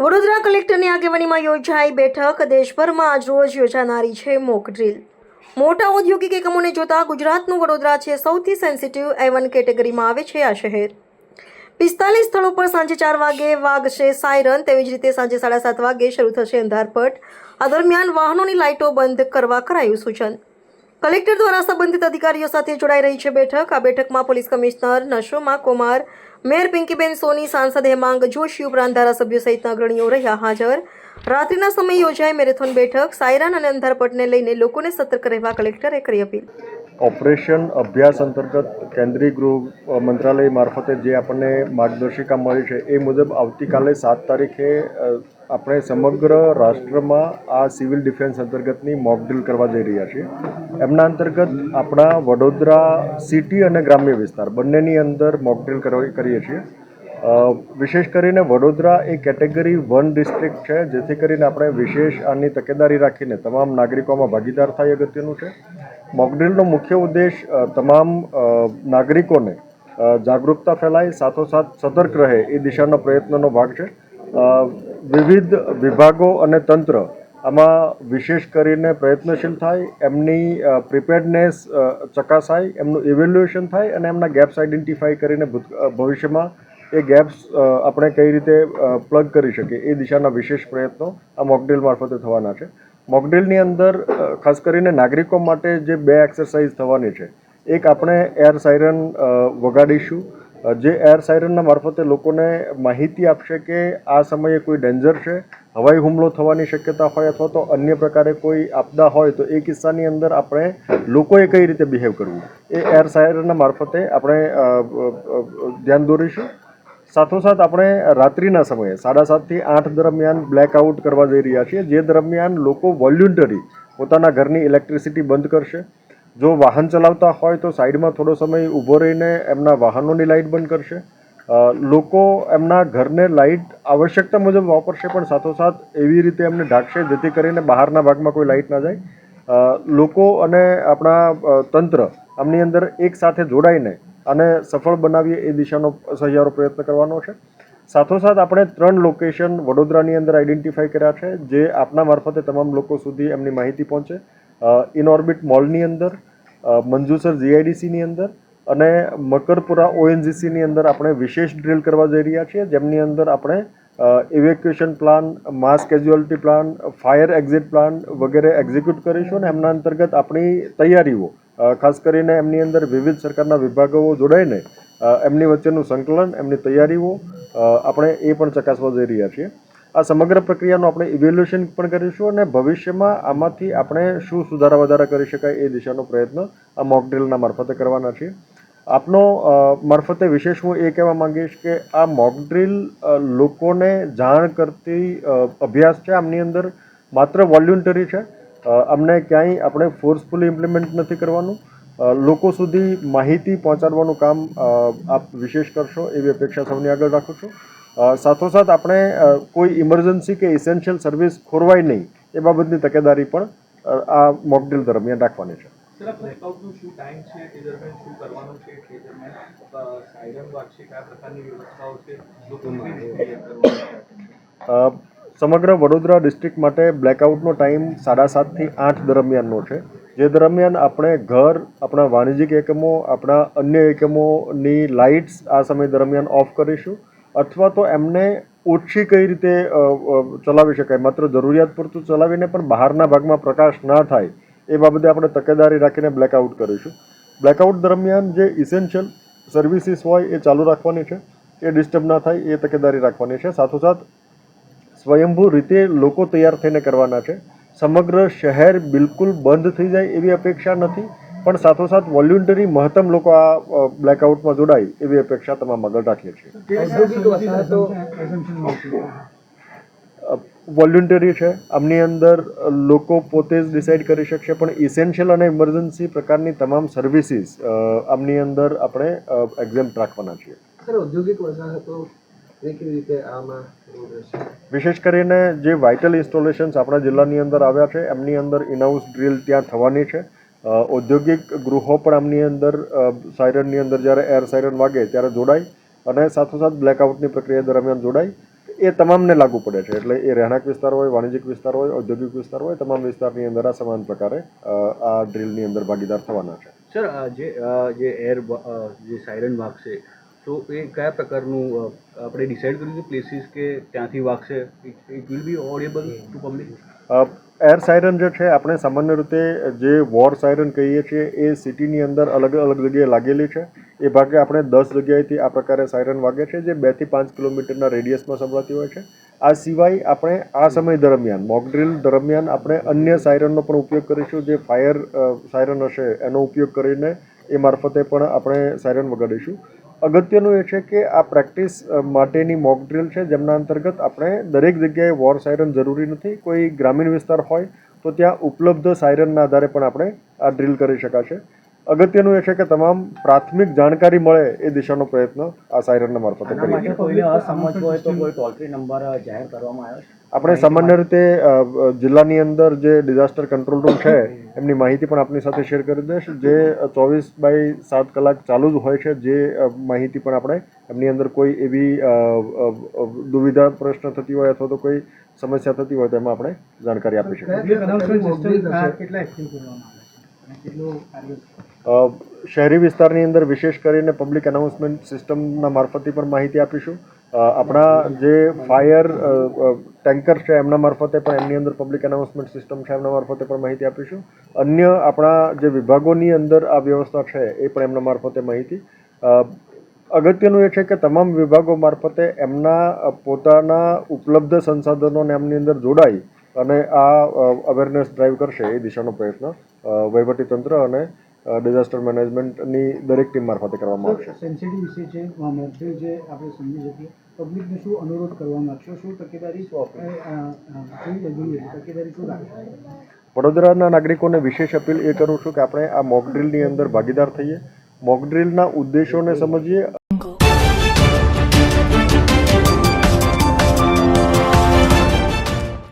વડોદરા કલેક્ટરની આગેવાનીમાં યોજાઈ બેઠક. દેશભરમાં આજરોજ યોજાનારી છે મોક ડ્રીલ મોટા ઔદ્યોગિક એકમોને જોતા ગુજરાતનું વડોદરા છે સૌથી સેન્સિટિવ એવન કેટેગરીમાં આવે છે આ શહેર. પિસ્તાલીસ સ્થળો પર સાંજે ચાર વાગે વાગશે સાયરન તેવી જ રીતે સાંજે સાડા સાત વાગે શરૂ થશે અંધારપટ. આ દરમિયાન વાહનોની લાઇટો બંધ કરવા કરાયું સૂચન. કલેક્ટર દ્વારા સંબંધિત અધિકારીઓ સાથે જોડાઈ રહી છે બેઠક. આ બેઠકમાં પોલીસ કમિશનર નશોમા કુમાર, મેયર પિંકીબેન સોની, સાંસદ હેમાંગ જોશી ઉપરાંત ધારાસભ્યો સહિતના અગ્રણીઓ રહ્યા હાજર. રાત્રિના સમયે યોજાઈ મેરેથોન બેઠક. સાયરન અને અંધારપટને લઈને લોકોને સતર્ક રહેવા કલેક્ટરે કરી અપીલ. ઓપરેશન અભ્યાસ અંતર્ગત કેન્દ્રીય ગૃહ મંત્રાલય મારફતે જે આપણને માર્ગદર્શિકા મળી છે એ મુજબ આવતીકાલે સાત તારીખે આપણે સમગ્ર રાષ્ટ્રમાં આ સિવિલ ડિફેન્સ અંતર્ગતની મોકડ્રીલ કરવા જઈ રહ્યા છીએ. એમના અંતર્ગત આપણા વડોદરા સિટી અને ગ્રામ્ય વિસ્તાર બંનેની અંદર મોકડ્રીલ કરીએ છીએ. વિશેષ કરીને વડોદરા એ કેટેગરી વન ડિસ્ટ્રિક્ટ છે, જેથી કરીને આપણે વિશેષ આની તકેદારી રાખીને તમામ નાગરિકોમાં ભાગીદાર થાય અગત્યનું છે. મોકડ્રીલનો મુખ્ય ઉદ્દેશ તમામ નાગરિકોને જાગૃતતા ફેલાય, સાથોસાથ સતર્ક રહે એ દિશાના પ્રયત્નનો ભાગ છે. વિવિધ વિભાગો અને તંત્ર આમાં વિશેષ કરીને પ્રયત્નશીલ થાય, એમની પ્રિપેર્ડનેસ ચકાસાય, એમનું ઇવેલ્યુએશન થાય અને એમના ગેપ્સ આઇડેન્ટિફાઈ કરીને ભવિષ્યમાં એ ગેપ્સ આપણે કઈ રીતે પ્લગ કરી શકીએ, એ દિશાના વિશેષ પ્રયત્નો આ મોકડ્રીલ મારફતે થવાના છે. મોકડ્રીલની અંદર ખાસ કરીને નાગરિકો માટે જે બે એક્સરસાઇઝ થવાની છે. એક આપણે એર સાયરન વગાડીશું જે એર સાયરનના મારફતે લોકોને માહિતી આપશે કે આ સમયે કોઈ ડેન્જર છે, હવાઈ હુમલો થવાની શક્યતા હોય અથવા તો અન્ય પ્રકારે કોઈ આપદા હોય, તો એ કિસ્સાની અંદર આપણે લોકોએ કઈ રીતે બિહેવ કરવું? એ એર સાયરનના મારફતે આપણે ધ્યાન દોરીશું. સાથોસાથ આપણે રાત્રિના સમયે સાડા સાતથી આઠ દરમિયાન બ્લેકઆઉટ કરવા જઈ રહ્યા છીએ, જે દરમિયાન લોકો વોલ્યુન્ટરી પોતાના ઘરની ઇલેક્ટ્રિસિટી બંધ કરશે. જો વાહન ચલાવતા હોય તો સાઈડમાં થોડો સમય ઊભો રહીને એમના વાહનોની લાઇટ બંધ કરશે. લોકો એમના ઘરને લાઇટ આવશ્યકતા મુજબ વાપરશે, પણ સાથોસાથ એવી રીતે એમને ઢાંકશે જેથી કરીને બહારના ભાગમાં કોઈ લાઇટ ના જાય. લોકો અને આપણા તંત્ર આમની અંદર એક સાથે જોડાઈને અને સફળ બનાવીએ એ દિશાનો સહિયારો પ્રયત્ન કરવાનો છે. સાથોસાથ આપણે ત્રણ લોકેશન વડોદરાની અંદર આઈડેન્ટિફાઈ કર્યા છે, જે આપના મારફતે તમામ લોકો સુધી એમની માહિતી પહોંચે. ઇનઓર્બિટ મોલની અંદર મંજુસર જીઆઈડીસીની અંદર અને મકરપુરા ઓએનજીસીની અંદર આપણે વિશેષ ડ્રીલ કરવા જઈ રહ્યા છીએ. જેમની અંદર આપણે evacuation plan mass casualty plan fire exit plan વગેરે એક્ઝિક્યુટ કરીશું અને એમના અંતર્ગત આપણી તૈયારીઓ ખાસ કરીને એમની અંદર વિવિધ સરકારના વિભાગો જોડાઈને એમની વચ્ચેનું સંકલન, એમની તૈયારીઓ આપણે એ પણ ચકાસવા જઈ રહ્યા છીએ. આ સમગ્ર પ્રક્રિયાનું આપણે ઇવેલ્યુએશન પણ કરીશું અને ભવિષ્યમાં આમાંથી આપણે શું સુધારા વધારા કરી શકાય એ દિશાનો પ્રયત્ન આ મોક મારફતે કરવાના છીએ. આપનો મારફતે વિશેષ હું એ કહેવા માંગીશ કે આ મોક ડ્રીલ લોકોને જાણ કરતી અભ્યાસ છે આમની અંદર માત્ર વોલ્યુન્ટરી છે. અમને ક્યાંય આપણે ફોર્સફુલી ઇમ્પ્લિમેન્ટ નથી કરવાનું. લોકો સુધી માહિતી પહોંચાડવાનું કામ આપ વિશેષ કરશો એવી અપેક્ષા સૌની આગળ રાખું છું. સાથોસાથ આપણે કોઈ ઇમરજન્સી કે ઇસેન્શિયલ સર્વિસ ખોરવાય નહીં એ બાબતની તકેદારી પણ આ મોકડ્રીલ દરમિયાન રાખવાની છે. સમગ્ર વડોદરા ડિસ્ટ્રિક્ટ માટે બ્લેકઆઉટનો ટાઈમ સાડા સાતથી આઠ દરમિયાનનો છે. જે દરમિયાન આપણે ઘર આપણા વાણિજ્યિક એકમો આપણા અન્ય એકમોની લાઇટ્સ આ સમય દરમિયાન ઓફ કરીશું. અથવા તો એમને ઓછી કઈ રીતે ચલાવી શકાય? માત્ર જરૂરિયાત પૂરતું ચલાવીને પણ બહારના ભાગમાં પ્રકાશ ના થાય, એ બાબતે આપણે તકેદારી રાખીને બ્લેકઆઉટ કરીશું. બ્લેકઆઉટ દરમિયાન જે ઇસેન્શિયલ સર્વિસીસ હોય એ ચાલુ રાખવાની છે, એ ડિસ્ટર્બ ના થાય, એ તકેદારી રાખવાની છે. સાથોસાથ, સ્વયંભૂ રીતે લોકો તૈયાર થઈને કરવાના છે. સમગ્ર શહેર બિલકુલ બંધ થઈ જાય એવી અપેક્ષા નથી. પણ સાથોસાથ વોલ્યુન્ટરી મહત્તમ લોકો આ બ્લેકઆઉટમાં જોડાય એવી અપેક્ષા તમામ આગળ રાખીએ છીએ. વોલ્યુન્ટરી છે. આમની અંદર લોકો પોતે જ ડિસાઇડ કરી શકશે પણ ઇસેન્શિયલ અને ઇમરજન્સી પ્રકારની તમામ સર્વિસીસ આમની અંદર આપણે એક્ઝામ રાખવાના છીએ. ઔદ્યોગિક વસાહતો વિશેષ કરીને જે વાઇટલ ઇન્સ્ટોલેશન્સ આપણા જિલ્લાની અંદર આવ્યા છે એમની અંદર ઇનહાઉસ ડ્રીલ ત્યાં થવાની છે. ઔદ્યોગિક ગૃહો પણ આમની અંદર સાયરનની અંદર જ્યારે એર સાયરન વાગે ત્યારે જોડાય અને સાથોસાથ બ્લેકઆઉટની પ્રક્રિયા દરમિયાન જોડાય. એ તમામને લાગુ પડે છે. એટલે એ રહેણાંક વિસ્તાર હોય, વાણિજ્યિક વિસ્તાર હોય, ઔદ્યોગિક વિસ્તાર હોય, તમામ વિસ્તારની અંદર આ સમાન પ્રકારે આ ડ્રીલની અંદર ભાગીદાર થવાના છે. સર જે જે એર જે સાયરન વાગશે તો એ કયા પ્રકારનું આપણે ડિસાઇડ કર્યું છે પ્લેસીસ કે ત્યાંથી વાગશે it will be audible to public air siren જે છે, આપણે સામાન્ય રીતે જે વોર સાયરન કહીએ છીએ, એ સિટીની અંદર અલગ અલગ જગ્યાએ લાગેલી છે. એ ભાગે આપણે દસ જગ્યાએથી આ પ્રકારે સાયરન વાગે છે, જે બેથી પાંચ કિલોમીટરના રેડિયસમાં સંભળાતી હોય છે. આ સિવાય આપણે આ સમય દરમિયાન મોકડ્રીલ દરમિયાન આપણે અન્ય સાયરનનો પણ ઉપયોગ કરીશું, જે ફાયર સાયરન હશે, એનો ઉપયોગ કરીને એ મારફતે પણ આપણે સાયરન વગાડીશું. અગત્યનું એ છે કે આ પ્રેક્ટિસ માટેની મોક ડ્રિલ છે જેમના અંતર્ગત આપણે દરેક જગ્યાએ વોર સાયરન જરૂરી નથી. કોઈ ગ્રામીણ વિસ્તાર હોય તો ત્યાં ઉપલબ્ધ સાયરનના આધારે પણ આપણે આ ડ્રીલ કરી શકાશે. અગત્યનું એ છે કે તમામ પ્રાથમિક જાણકારી મળે એ દિશાનો પ્રયત્ન આ સાયરનના મારફતે કરીએ છીએ. કોઈને અસમજ હોય તો કોઈ ટોલ ફ્રી નંબર જાહેર કરવામાં આવ્યો છે? આપણે સામાન્ય રીતે જિલ્લાની અંદર જે ડિઝાસ્ટર કંટ્રોલ રૂમ છે એમની માહિતી પણ આપની સાથે શેર કરી દઈશ. જે ચોવીસ બાય સાત કલાક ચાલુ જ હોય છે જે માહિતી પણ આપણે એમની અંદર કોઈ એવી દુવિધા પ્રશ્ન થતી હોય અથવા તો કોઈ સમસ્યા થતી હોય તો એમાં આપણે જાણકારી આપી શકીએ. શહેરી વિસ્તારની અંદર વિશેષ કરીને પબ્લિક એનાઉન્સમેન્ટ સિસ્ટમના મારફતથી પણ માહિતી આપીશું. આપણા જે ફાયર ટેન્કર છે એમના મારફતે પણ એમની અંદર પબ્લિક એનાઉન્સમેન્ટ સિસ્ટમ છે એમના મારફતે પણ માહિતી આપીશું. અન્ય આપણા જે વિભાગોની અંદર આ વ્યવસ્થા છે એ પણ એમના મારફતે માહિતી. અગત્યનું એ છે કે તમામ વિભાગો મારફતે એમના પોતાના ઉપલબ્ધ સંસાધનોને એમની અંદર જોડાઈ અને આ અવેરનેસ ડ્રાઈવ કરશે એ દિશાનો પ્રયત્ન વહીવટીતંત્ર અને ડિઝાસ્ટર મેનેજમેન્ટની દરેક ટીમ મારફતે કરવામાં આવશે. સેન્સિટિવ વિષય છે જે આપણે સમજી શકીએ પબ્લિકને શું અનુરોધ કરવા માંગશો શું તકેદારી તકેદારી શું રાખશો વડોદરાના નાગરિકોને વિશેષ અપીલ એ કરું છું કે આપણે આ મોક ડ્રીલની અંદર ભાગીદાર થઈએ. મોક ડ્રીલના ઉદ્દેશોને સમજીએ